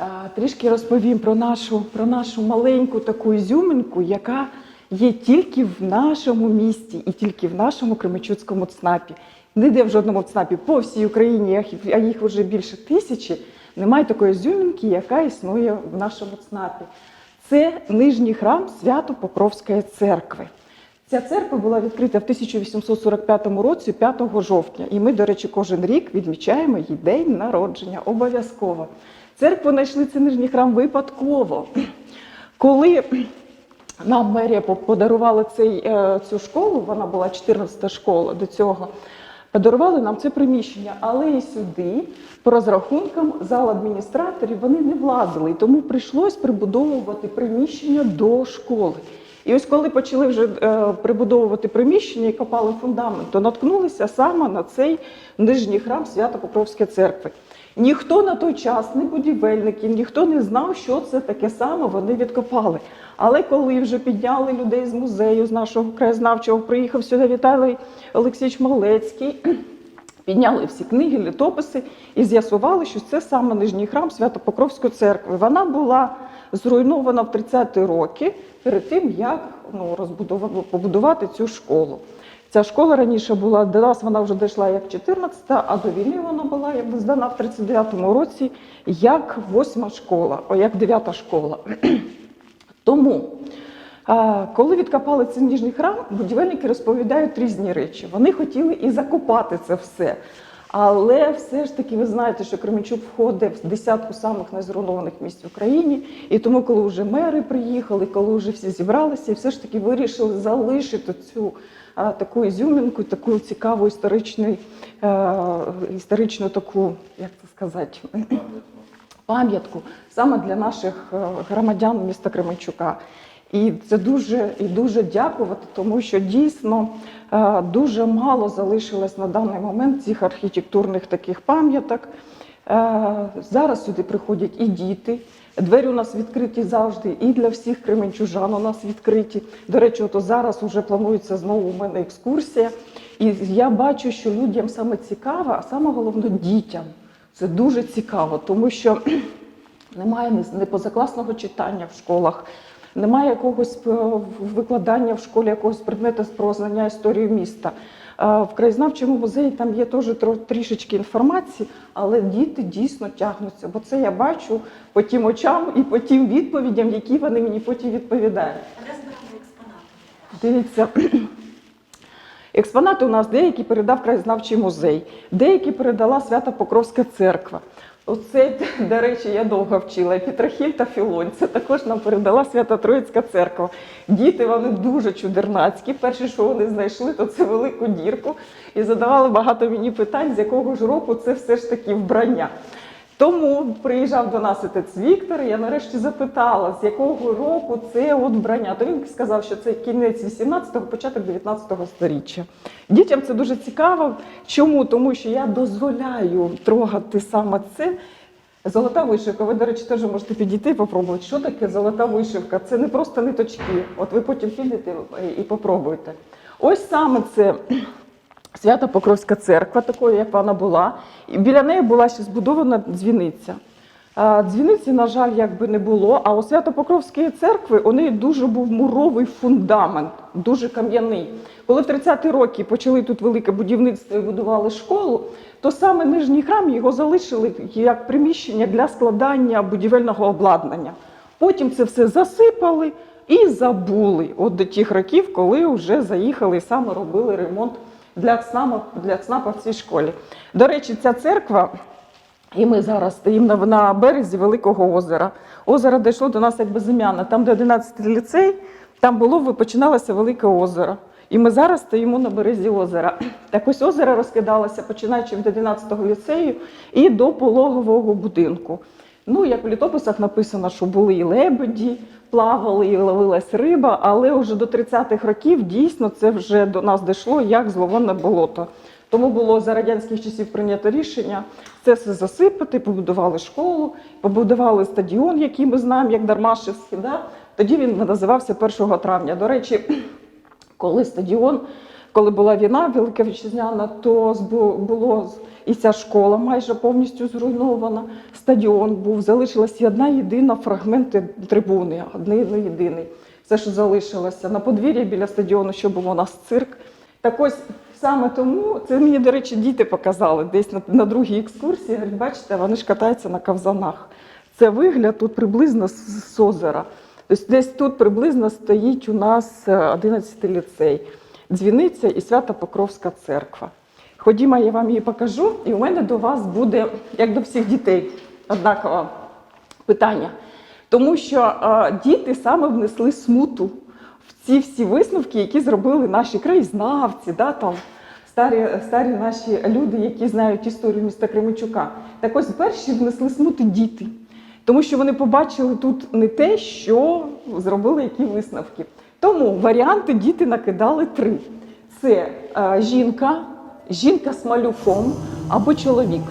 Е, Трішки розповім про нашу, про нашу маленьку таку ізюминку, яка є тільки в нашому місті і тільки в нашому Кременчуцькому ЦНАПі. Ніде в жодному ЦНАПі по всій Україні, а їх- вже більше тисячі, немає такої ізюминки, яка існує в нашому ЦНАПі. Це нижній храм Свято-Покровської церкви. Ця церква була відкрита в 1845 році, 5 жовтня. І ми, до речі, кожен рік відмічаємо її день народження. Обов'язково. Церкву знайшли цей нижній храм випадково. Коли нам мерія подарувала цей, е, цю школу, вона була 14-та школа до цього. Подарували нам це приміщення, але і сюди, по розрахункам зал адміністраторів, вони не влазили. І тому прийшлось прибудовувати приміщення до школи. І ось коли почали вже е, прибудовувати приміщення і копали фундамент, то наткнулися саме на цей нижній храм Свято-Покровської церкви. Ніхто на той час, не будівельників, ніхто не знав, що це таке саме вони відкопали. Але коли вже підняли людей з музею, з нашого краєзнавчого, приїхав сюди Віталій Олексійович Малецький, підняли всі книги, літописи і з'ясували, що це саме нижній храм Свято-Покровської церкви. Вона була зруйнована в 30-ті роки перед тим, як ну, побудувати цю школу. Ця школа раніше була, до нас вона вже дійшла як 14-та, а до війни вона була якби здана в 39-му році як восьма школа, о, як дев'ята школа. Тому, коли відкопали цей ніжній храм, будівельники розповідають різні речі. Вони хотіли і закопати це все. Але все ж таки ви знаєте, що Кременчук входить в десятку самих найзруйнованих місць в Україні. І тому, коли вже мери приїхали, коли вже всі зібралися, і все ж таки вирішили залишити цю таку ізюмінку, таку цікаву історичну, е, історичну таку, як це сказати, пам'ятку саме для наших е, громадян міста Кременчука. І це дуже і дуже дякувати, тому що дійсно е, дуже мало залишилось на даний момент цих архітектурних таких пам'яток. Зараз сюди приходять і діти. Двері у нас відкриті завжди, і для всіх кременчужан у нас відкриті. До речі, ото зараз вже планується знову у мене екскурсія. І я бачу, що людям саме цікаво, а саме головне дітям. Це дуже цікаво, тому що немає ні- ні позакласного читання в школах, немає якогось е, викладання в школі якогось предмету про знання історії міста. В краєзнавчому музеї там є теж трішечки інформації, але діти дійсно тягнуться, бо це я бачу по тим очам і по тим відповідям, які вони мені потім відповідають. А де збирали експонати? Дивіться, експонати у нас деякі передав краєзнавчий музей, деякі передала Свято-Покровська церква. Оце, до речі, я довго вчила. І та Філонь. Це також нам передала Свята Троїцька церква. Діти вони дуже чудернацькі. Перше, що вони знайшли, то це велику дірку. І задавали багато мені питань, з якого ж року це все ж таки вбрання. Тому приїжджав до нас отець Віктор, і я нарешті запитала, з якого року це от. То він сказав, що це кінець 18-го, початок 19-го сторіччя. Дітям це дуже цікаво. Чому? Тому що я дозволяю трогати саме це. Золота вишивка. Ви, до речі, теж можете підійти і попробувати. Що таке золота вишивка? Це не просто ниточки. От ви потім підете і попробуйте. Ось саме це Свята Покровська церква, такою, як вона була. І біля неї була ще збудована дзвіниця. Дзвіниці, на жаль, якби не було. А у Свято-Покровської церкви у неї дуже був муровий фундамент, дуже кам'яний. Коли в 30-ті роки почали тут велике будівництво і будували школу, то саме нижній храм його залишили як приміщення для складання будівельного обладнання. Потім це все засипали і забули от до тих років, коли вже заїхали і саме робили ремонт для ЦНАПа, для ЦНАПа в цій школі. До речі, ця церква, і ми зараз стоїмо на, березі Великого озера. Озеро дійшло до нас як безім'яне. Там, де 11 ліцей, там було, починалося Велике озеро. І ми зараз стоїмо на березі озера. Так ось озеро розкидалося, починаючи від 11-го ліцею і до пологового будинку. Ну, як в літописах написано, що були і лебеді, плавали, і ловилась риба, але вже до 30-х років дійсно це вже до нас дійшло як зловонне болото. Тому було за радянських часів прийнято рішення це все засипати, побудували школу, побудували стадіон, який ми знаємо, як Дармашевський. Да? Тоді він називався 1 травня. До речі, коли стадіон коли була війна Велика Вітчизняна, то було і ця школа майже повністю зруйнована. Стадіон був, залишилась одна єдина фрагмент трибуни, один єдиний. Все, що залишилося. На подвір'ї біля стадіону, що був у нас цирк. Так ось саме тому, це мені, до речі, діти показали десь на, на другій екскурсії. Говорять, бачите, вони ж катаються на ковзанах. Це вигляд тут приблизно з, з озера. Тобто десь тут приблизно стоїть у нас 11 ліцей, дзвіниця і Свято-Покровська церква. Ходімо, я вам її покажу, і у мене до вас буде, як до всіх дітей, однакове питання. Тому що е, діти саме внесли смуту в ці всі висновки, які зробили наші краєзнавці, да, там, старі, старі наші люди, які знають історію міста Кременчука. Так ось перші внесли смути діти. Тому що вони побачили тут не те, що зробили які висновки. Тому варіанти діти накидали три: це е, жінка, жінка з малюком або чоловік.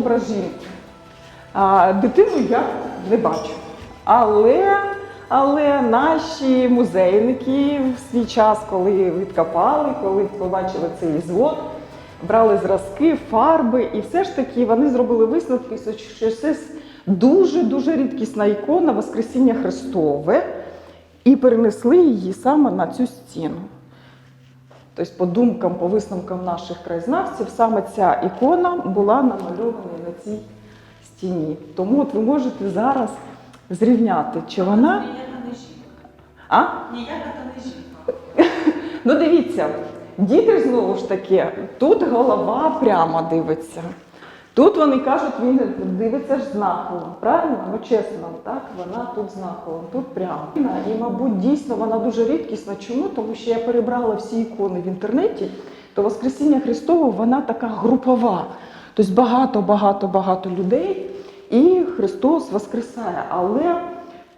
Образ жінки. А, дитину я не бачу. Але, але наші музейники в свій час, коли відкопали, коли побачили цей звод, брали зразки, фарби, і все ж таки вони зробили висновки, що це дуже-дуже рідкісна ікона Воскресіння Христове, і перенесли її саме на цю стіну. Тобто, по думкам, по висновкам наших краєзнавців, саме ця ікона була намальована на цій стіні. Тому от ви можете зараз зрівняти, чи вона. Ніяка не жінка. А? Ніяка та не жінка. Ну дивіться, діти знову ж таки, тут голова прямо дивиться. Тут вони кажуть, він дивиться ж знаково. Правильно? Ну чесно, так? Вона тут знаково, тут прямо. І, мабуть, дійсно вона дуже рідкісна. Чому? Тому що я перебрала всі ікони в інтернеті, то Воскресіння Христове вона така групова. Тобто багато, багато, багато людей, і Христос Воскресає. Але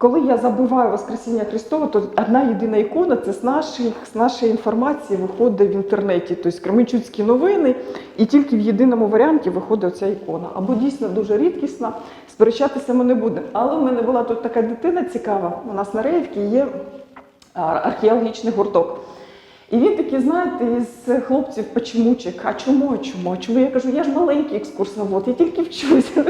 коли я забуваю Воскресіння Христове, то одна єдина ікона це з нашої, з нашої інформації виходить в інтернеті, тобто Кременчуцькі новини, і тільки в єдиному варіанті виходить ця ікона. Або дійсно дуже рідкісна, сперечатися ми не будемо. Але в мене була тут така дитина цікава. У нас на Реївці є археологічний гурток. І він такий, знаєте, із хлопців почемучик. А чому, а чому? а Чому? Я кажу, я ж маленький екскурсовод, я тільки вчуся.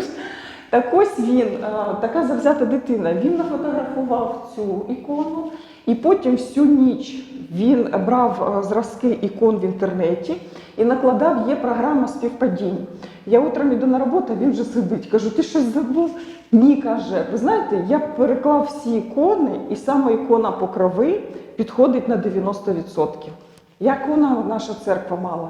Так ось він, е, така завзята дитина, він нафотографував цю ікону, і потім всю ніч він брав е, зразки ікон в інтернеті і накладав, є програма співпадінь. Я утром іду на роботу, він вже сидить. Кажу, ти щось забув? Ні, каже, ви знаєте, я переклав всі ікони, і саме ікона покрови підходить на 90%. Як вона наша церква мала?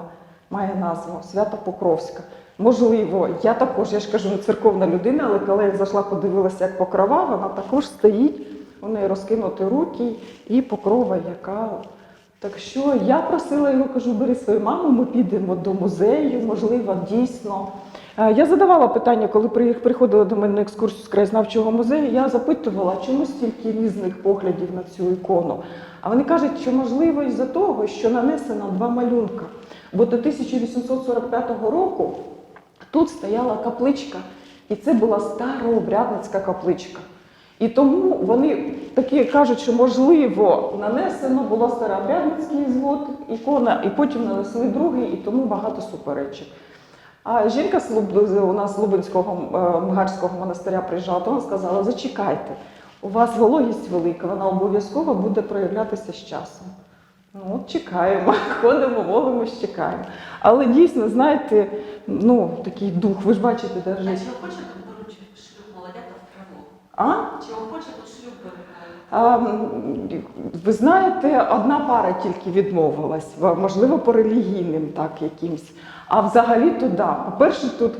Має назву Свято Покровська. Можливо, я також, я ж кажу, не церковна людина, але коли я зайшла, подивилася, як покрова, вона також стоїть, у неї розкинуті руки і покрова, яка. Так що я просила його, кажу, бери свою маму, ми підемо до музею, можливо, дійсно. Е, Я задавала питання, коли при- приходила до мене на екскурсію з краєзнавчого музею, я запитувала, чому стільки різних поглядів на цю ікону. А вони кажуть, що можливо із-за того, що нанесено два малюнка. Бо до 1845 року тут стояла капличка І це була старообрядницька капличка. І тому вони такі кажуть, що можливо нанесено було старообрядницький звод, ікона, і потім нанесли другий, і тому багато суперечок. А жінка у нас Лубенського е, Мгарського монастиря приїжджала, то вона сказала: зачекайте, у вас вологість велика, вона обов'язково буде проявлятися з часом. Ну, от чекаємо, ходимо, молимось, чекаємо. Але дійсно, знаєте, ну такий дух, ви ж бачите, А навіть. чи охоче тут беруть шлюб молодята в Криму? А? Чи охоче тут шлюб? А, ви знаєте, одна пара тільки відмовилась, можливо, по релігійним так якимсь. А взагалі то да. По-перше, тут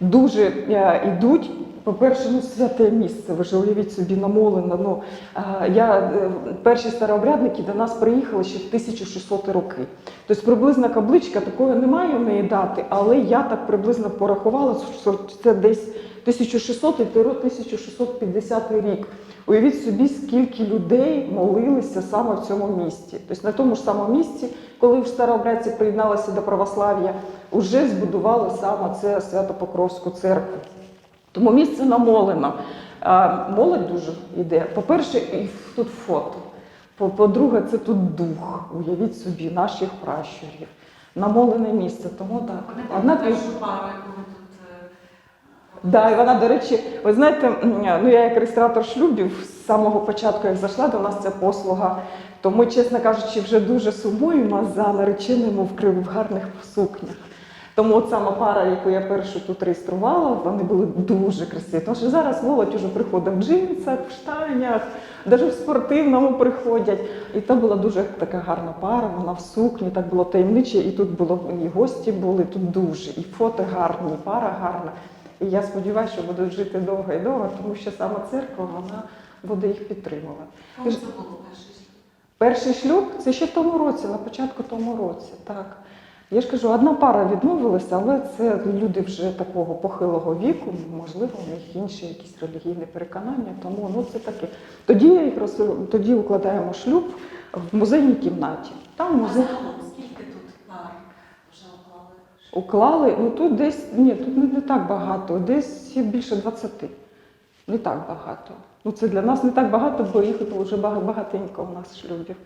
дуже е, йдуть. По-перше, ну святе місце. Ви ж уявіть собі намолено. Ну е, я е, перші старообрядники до нас приїхали ще в 1600 роки. Тобто приблизна кабличка такої немає в неї дати, але я так приблизно порахувала, що це десь 1600 і 1650 рік. Уявіть собі, скільки людей молилися саме в цьому місті. Тобто на тому ж самому місці, коли в старообрядці приєдналася до православ'я, вже збудували саме це Свято-Покровську церкву. Тому місце намолено. Молодь дуже йде. По-перше, тут фото. По- По-друге, це тут дух. Уявіть собі, наших пращурів. Намолене місце. Тому так. Одна так першу пару, яку ви тут... е, Да, і вона, до речі, ви знаєте, ну я як реєстратор шлюбів з самого початку, як зайшла до нас ця послуга, то ми, чесно кажучи, вже дуже сумуємо за нареченими в гарних сукнях. Тому от сама пара, яку я першу тут реєструвала, вони були дуже красиві. Тому що зараз молодь уже приходить в джинсах, в штанях, навіть в спортивному приходять. І то була дуже така гарна пара, вона в сукні, так було таємниче, і тут було і гості були, тут дуже, і фото гарні, і пара гарна. І я сподіваюся, що будуть жити довго і довго, тому що саме церква вона буде їх підтримувати. Коли це було перший шлюб? Перший шлюб це ще в тому році, на початку тому році. Так. Я ж кажу, одна пара відмовилася, але це люди вже такого похилого віку, можливо, у них інші якісь релігійні переконання. Тому ну це таке. Тоді я їх роз... тоді укладаємо шлюб в музейній кімнаті. Там А музей загалом скільки тут пар вже уклали? Ну тут десь ні, тут не, так багато, десь більше 20. Не так багато. Ну це для нас не так багато, бо їх вже бага- багатенько у нас шлюбів.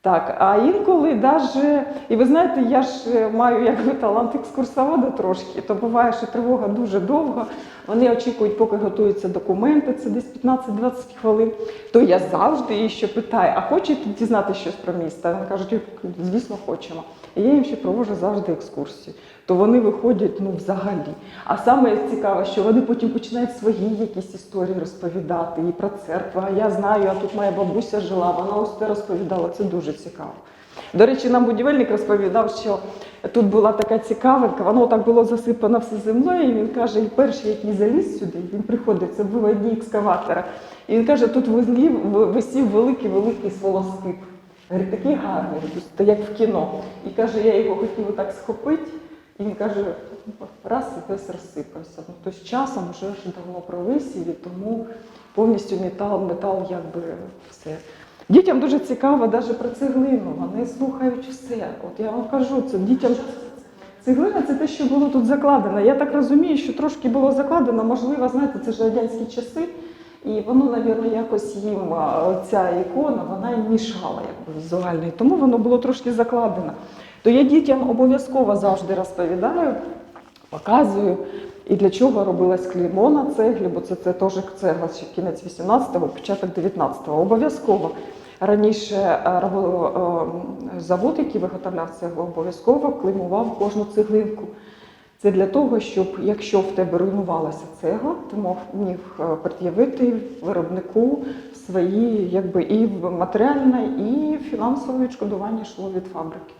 Так, а інколи даже, і ви знаєте, я ж е, маю якби талант екскурсовода трошки, то буває, що тривога дуже довго. Вони очікують, поки готуються документи, це десь 15-20 хвилин. То я завжди її ще питаю, а хочете дізнатися щось про місто? Вони кажуть, звісно, хочемо. І я їм ще проводжу завжди екскурсії. То вони виходять ну взагалі. А саме цікаве, що вони потім починають свої якісь історії розповідати і про церкву. А я знаю, а тут моя бабуся жила, вона ось це розповідала. Це дуже цікаво. До речі, нам будівельник розповідав, що тут була така цікавинка, воно так було засипано все землею. І він каже, і перший, який заліз сюди, він приходить, це був одні екскаватора. І він каже, тут висів великий великий сволоскип. Говорить, такий гарний, то як в кіно. І каже, я його хотів так схопити. І він каже, раз і весь розсипався. Ну, тобто з часом вже ж давно провисів, і тому повністю метал, метал якби все. Дітям дуже цікаво навіть про цеглину, вони слухають все. От я вам кажу, це дітям. Цеглина це те, що було тут закладено. Я так розумію, що трошки було закладено, можливо, знаєте, це ж радянські часи, і воно, мабуть, якось їм ця ікона, вона їм мішала якби, візуально. І тому воно було трошки закладено. То я дітям обов'язково завжди розповідаю, показую. І для чого робилась клеймо на цеглі, бо це, це теж цегла ще кінець 18-го, початок 19-го. Обов'язково. Раніше е, робив, е, завод, який виготовляв цеглу, обов'язково клеймував кожну цеглинку. Це для того, щоб якщо в тебе руйнувалася цегла, ти міг е, пред'явити виробнику свої, якби і матеріальне, і фінансове відшкодування йшло від фабрики.